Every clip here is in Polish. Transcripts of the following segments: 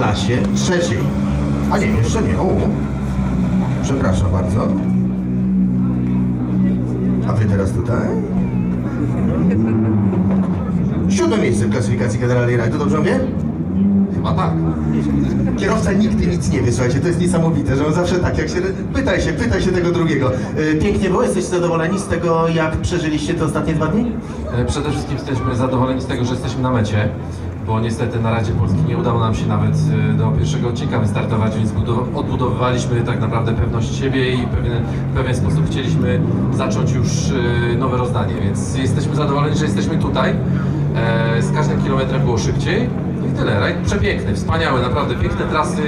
klasie trzeciej. A nie, jeszcze nie. O, przepraszam bardzo. A wy teraz tutaj? Siódme miejsce w klasyfikacji generalnej rajdu, dobrze mówię? Chyba tak. Kierowca nigdy nic nie wie, słuchajcie, to jest niesamowite, że on zawsze tak, jak się... Pytaj się, pytaj się tego drugiego. Y, Pięknie było, jesteście zadowoleni z tego, jak przeżyliście te ostatnie dwa dni? E, Przede wszystkim jesteśmy zadowoleni z tego, że jesteśmy na mecie, bo niestety na Radzie Polski nie udało nam się nawet e, do pierwszego odcinka wystartować, więc budow- odbudowywaliśmy tak naprawdę pewność siebie i pewien, w pewien sposób chcieliśmy zacząć już e, nowe rozdanie, więc jesteśmy zadowoleni, że jesteśmy tutaj. E, Z każdym kilometrem było szybciej. I tyle. Rajd przepiękny, wspaniały, naprawdę piękne trasy.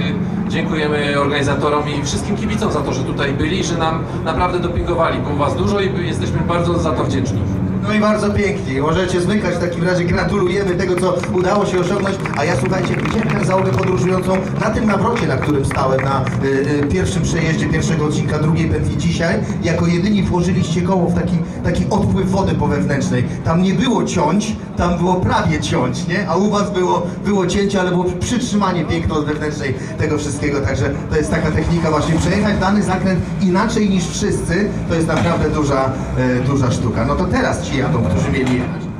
Dziękujemy organizatorom i wszystkim kibicom za to, że tutaj byli że nam naprawdę dopingowali. Było was dużo i jesteśmy bardzo za to wdzięczni. No i bardzo pięknie. Możecie zmykać w takim razie. Gratulujemy tego, co udało się osiągnąć. A ja słuchajcie, widziałem tę załogę podróżującą na tym nawrocie, na którym stałem na y, y, pierwszym przejeździe pierwszego odcinka drugiej pętli dzisiaj. Jako jedyni włożyliście koło w taki, taki odpływ wody po wewnętrznej. Tam nie było ciąć, tam było prawie ciąć, nie? A u was było, było cięcie, ale było przytrzymanie piękno od wewnętrznej tego wszystkiego. Także to jest taka technika właśnie przejechać dany zakręt inaczej niż wszyscy. To jest naprawdę duża, y, duża sztuka. No to teraz ci Asia, doctor Zubiria.